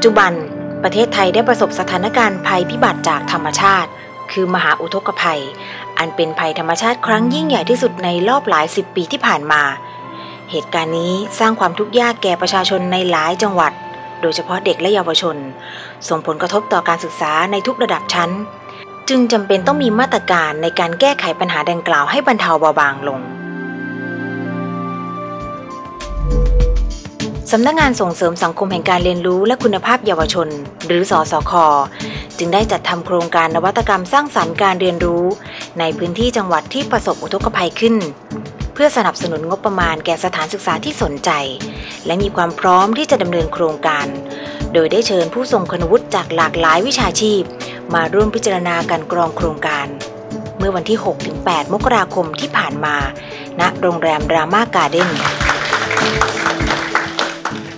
ปัจจุบัน ประเทศไทยได้ประสบสถานการณ์ภัยพิบัติจากธรรมชาติ คือมหาอุทกภัย อันเป็นภัยธรรมชาติครั้งยิ่งใหญ่ที่สุดในรอบหลายสิบปีที่ผ่านมา เหตุการณ์นี้สร้างความทุกข์ยากแก่ประชาชนในหลายจังหวัด โดยเฉพาะเด็กและเยาวชน ส่งผลกระทบต่อการศึกษาในทุกระดับชั้น จึงจำเป็นต้องมีมาตรการในการแก้ไขปัญหาดังกล่าวให้บรรเทาเบาบางลง สำนักงงานส่งเสริมสังคมแห่งการเรียนรู้และคุณภาพเยาวชน หรือสอสคจึงได้จัดทำโครงการนวัตกรรมสร้างสรรค์การเรียนรู้ ในพื้นที่จังหวัดที่ประสบอุทกภัยขึ้น เพื่อสนับสนุนงบประมาณแก่สถานศึกษาที่สนใจ และมีความพร้อมที่จะดำเนินโครงการ โดยได้เชิญผู้ทรงคุณวุฒิจากหลากหลายวิชาชีพ มาร่วมพิจารณาการกรองโครงการ เมื่อวันที่ 6-8 มกราคมที่ผ่านมา ณ โรงแรมราม่าการ์เด้น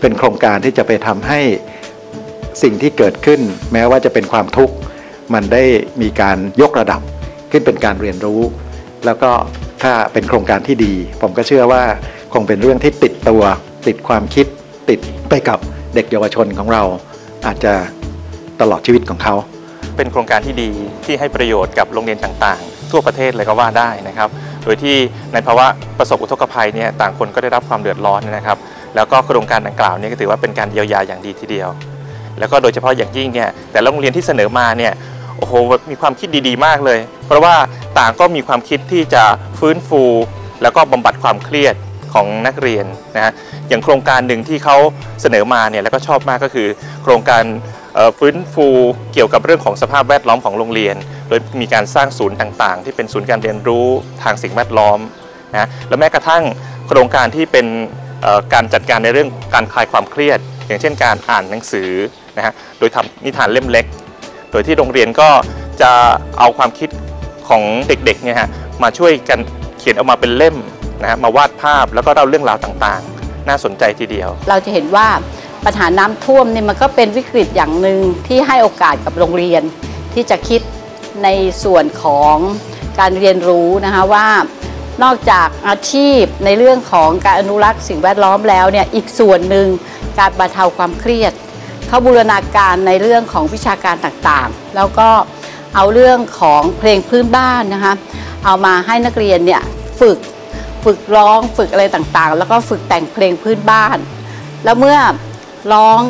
เป็นโครงการที่จะไปทำให้สิ่งที่เกิดขึ้น แม้ว่าจะเป็นความทุกข์มันได้มีการยกระดับขึ้นเป็นการเรียนรู้ แล้วก็ถ้าเป็นโครงการที่ดี ผมก็เชื่อว่าคงเป็นเรื่องที่ติดตัว ติดความคิดติดไปกับเด็กเยาวชนของเราอาจจะตลอดชีวิตของเขา เป็นโครงการที่ดีที่ให้ประโยชน์กับโรงเรียนต่างๆ ทั่วประเทศเลยก็ว่าได้นะครับ โดยที่ในภาวะประสบอุทกภัยเนี่ยต่างคนก็ได้รับความเดือดร้อนนะครับ แล้วก็โครงการดังกล่าวเนี่ยก็ถือว่าเป็นการเยียวยาอย่างดีทีเดียว แล้วก็โดยเฉพาะอย่างยิ่งเนี่ยแต่โรงเรียนที่เสนอมาเนี่ยโอ้โหมีความคิดดีๆ มากเลย เพราะว่าต่างก็มีความคิดที่จะฟื้นฟู แล้วก็บำบัดความเครียดของนักเรียนนะฮะอย่างโครงการหนึ่งที่เขาเสนอมาเนี่ยแล้วก็ชอบมากก็คือ โครงการฟื้นฟูเกี่ยวกับเรื่องของสภาพแวดล้อมของโรงเรียน โดยมีการสร้างศูนย์ต่างๆ ที่เป็นศูนย์การเรียนรู้ทางสิ่งแวดล้อมนะและแม้กระทั่งโครงการที่เป็น การจัดการในเรื่องการคลายความเครียด อย่างเช่นการอ่านหนังสือนะฮะโดยทำนิทานเล่มเล็ก โดยที่โรงเรียนก็จะเอาความคิดของเด็กๆเนี่ยฮะมาช่วยกันเขียนออกมาเป็นเล่มนะฮะมาวาดภาพแล้วก็เล่าเรื่องราวต่างๆ น่าสนใจทีเดียว เราจะเห็นว่าปัญหาน้ำท่วมเนี่ยมันก็เป็นวิกฤตอย่างหนึ่งที่ให้โอกาสกับโรงเรียน ที่จะคิดในส่วนของการเรียนรู้นะคะว่า นอกจากอาชีพในเรื่องของการอนุรักษ์สิ่งแวดล้อมแล้วเนี่ยอีกส่วนหนึ่งการบรรเทาความเครียด เขาบูรณาการในเรื่องของวิชาการต่างๆ แล้วก็เอาเรื่องของเพลงพื้นบ้านนะคะเอามาให้นักเรียนเนี่ยฝึกฝึกร้องฝึกอะไรต่างๆ แล้วก็ฝึกแต่งเพลงพื้นบ้าน แล้วเมื่อร้อง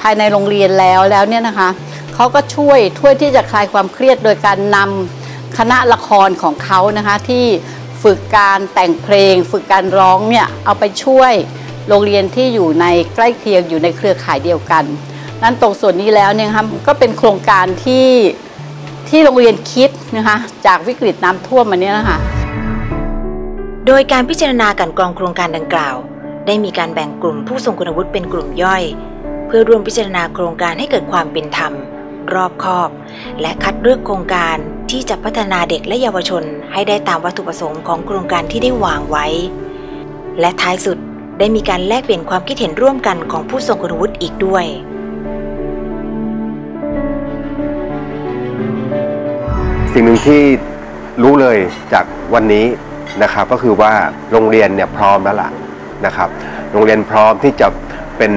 ภายในโรงเรียนแล้วแล้วเนี่ยนะคะเขาก็ช่วยช่วยที่จะคลายความเครียดโดยการนำคณะละครของเขานะคะที่ ฝึกการแต่งเพลง ฝึกการร้องเนี่ยเอาไปช่วยโรงเรียนที่อยู่ในใกล้เคียงอยู่ในเครือข่ายเดียวกัน นั้นตรงส่วนนี้แล้วเนี่ยครับก็เป็นโครงการที่ที่โรงเรียนคิดนะคะจากวิกฤตน้ำท่วมมาเนี้ยนะคะโดยการพิจารณาการกรองโครงการดังกล่าว ได้มีการแบ่งกลุ่มผู้ทรงคุณวุฒิเป็นกลุ่มย่อย เพื่อร่วมพิจารณาโครงการให้เกิดความเป็นธรรม รอบคอบ และคัดเลือกโครงการที่จะพัฒนาเด็กและเยาวชนให้ได้ตามวัตถุประสงค์ของโครงการที่ได้วางไว้ และท้ายสุดได้มีการแลกเปลี่ยนความคิดเห็นร่วมกันของผู้ทรงคุณวุฒิอีกด้วยสิ่งหนึ่งที่รู้เลยจากวันนี้นะครับก็คือว่าโรงเรียนเนี่ยพร้อมแล้วล่ะนะครับ โรงเรียนพร้อมที่จะเป็น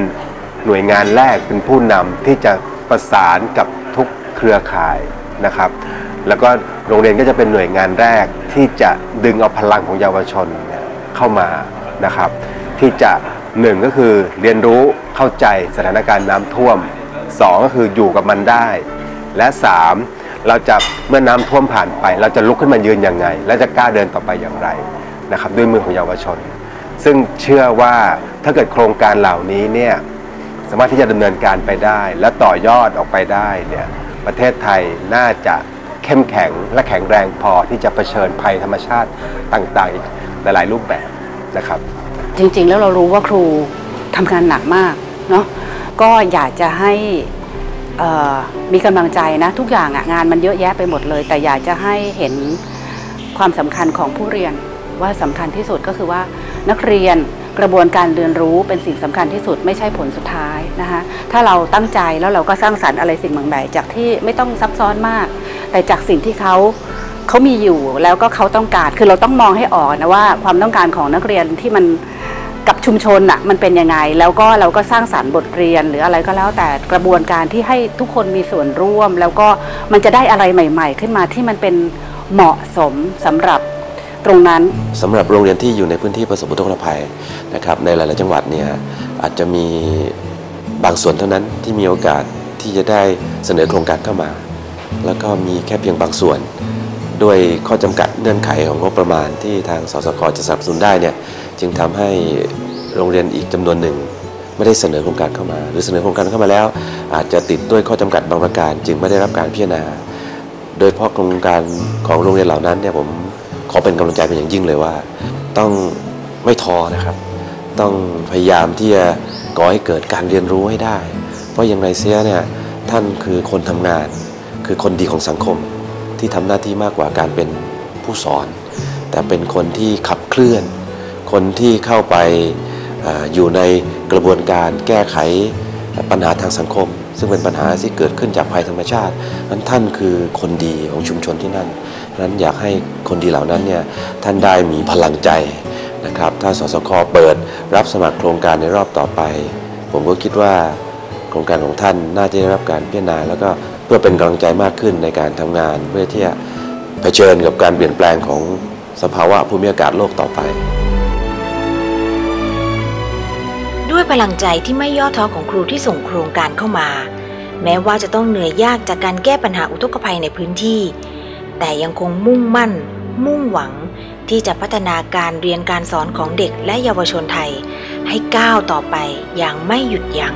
หน่วยงานแรกเป็นผู้นำที่จะประสานกับ ทุกเครือข่ายนะครับ แล้วก็โรงเรียนก็จะเป็นหน่วยงานแรกที่จะดึงเอาพลังของเยาวชนเนี่ยเข้ามานะครับ ที่จะหนึ่งก็คือเรียนรู้เข้าใจสถานการณ์น้ำท่วมสองก็คืออยู่กับมันได้ และสามเราจะเมื่อน้ำท่วมผ่านไป เราจะลุกขึ้นมายืนยังไง และจะกล้าเดินต่อไปอย่างไรนะครับ ด้วยมือของเยาวชน ซึ่งเชื่อว่าถ้าเกิดโครงการเหล่านี้เนี่ย สามารถที่จะดำเนินการไปได้ และต่อยอดออกไปได้เนี่ยประเทศไทยน่าจะเข้มแข็งและแข็งแรงพอที่จะเผชิญภัยธรรมชาติต่างๆอีกหลายๆรูปแบบนะครับ จริงๆแล้วเรารู้ว่าครูทำงานหนักมากเนาะก็อยากจะให้มีกำลังใจนะทุกอย่างงานมันเยอะแยะไปหมดเลย แต่อยากจะให้เห็นความสำคัญของผู้เรียนว่าสำคัญที่สุดก็คือว่านักเรียน กระบวนการเรียนรู้เป็นสิ่งสำคัญที่สุดไม่ใช่ผลสุดท้ายนะคะถ้าเราตั้งใจแล้วเราก็สร้างสรรค์อะไรสิ่งบางแบบจากที่ไม่ต้องซับซ้อนมาก แต่จากสิ่งที่เขาเขามีอยู่แล้วก็เขาต้องการคือเราต้องมองให้ออกนะว่าความต้องการของนักเรียนที่มันกับชุมชนอะมันเป็นยังไง แล้วก็เราก็สร้างสารรค์บทเรียนหรืออะไรก็แล้วแต่กระบวนการที่ให้ทุกคนมีส่วนร่วม แล้วก็มันจะได้อะไรใหม่ ๆ ขึ้นมาที่มันเป็นเหมาะสมสำหรับ ตรงนั้น สำหรับโรงเรียนที่อยู่ในพื้นที่ประสบอุทกภัยนะครับในหลาย ๆ จังหวัดเนี่ยอาจจะมีบางส่วนเท่านั้นที่มีโอกาสที่จะได้เสนอโครงการเข้ามา แล้วก็มีแค่เพียงบางส่วน ด้วยข้อจำกัดเงื่อนไขของงบประมาณที่ทางสสกจะสนับสนุนได้เนี่ยจึงทำให้โรงเรียนอีกจำนวนหนึ่ง ไม่ได้เสนอโครงการเข้ามา หรือเสนอโครงการเข้ามาแล้ว อาจจะติดด้วยข้อจำกัดบางประการ จึงไม่ได้รับการพิจารณา โดยเฉพาะโครงการของโรงเรียนเหล่านั้นเนี่ยผม ขอเป็นกำลังใจเป็นอย่างยิ่งเลยว่า ต้องไม่ท้อนะครับ ต้องพยายามที่จะก่อให้เกิดการเรียนรู้ให้ได้ เพราะอย่างไรเสียเนี่ยท่านคือคนทำงาน คือคนดีของสังคมที่ทำหน้าที่มากกว่าการเป็นผู้สอน แต่เป็นคนที่ขับเคลื่อน คนที่เข้าไปออยู่ในกระบวนการแก้ไขปัญหาทางสังคม ซึ่งเป็นปัญหาที่เกิดขึ้นจากภัยธรรมชาตินั้นท่านคือคนดีของชุมชนที่นั่นนั้นอยากให้คนดีเหล่านั้นเนี่ยท่านได้มีพลังใจนะครับถ้าสสคเปิดรับสมัครโครงการในรอบต่อไป ผมก็คิดว่าโครงการของท่านน่าจะได้รับการพิจารณาแล้วก็เพื่อเป็นกำลังใจมากขึ้นในการทำงาน เพื่อที่จะเผชิญกับการเปลี่ยนแปลงของสภาวะภูมิอากาศโลกต่อไป พลังใจที่ไม่ย่อท้อของครูที่ส่งโครงการเข้ามา แม้ว่าจะต้องเหนื่อยยากจากการแก้ปัญหาอุทกภัยในพื้นที่ แต่ยังคงมุ่งมั่น มุ่งหวัง ที่จะพัฒนาการเรียนการสอนของเด็กและเยาวชนไทย ให้ก้าวต่อไปอย่างไม่หยุดยัง้ง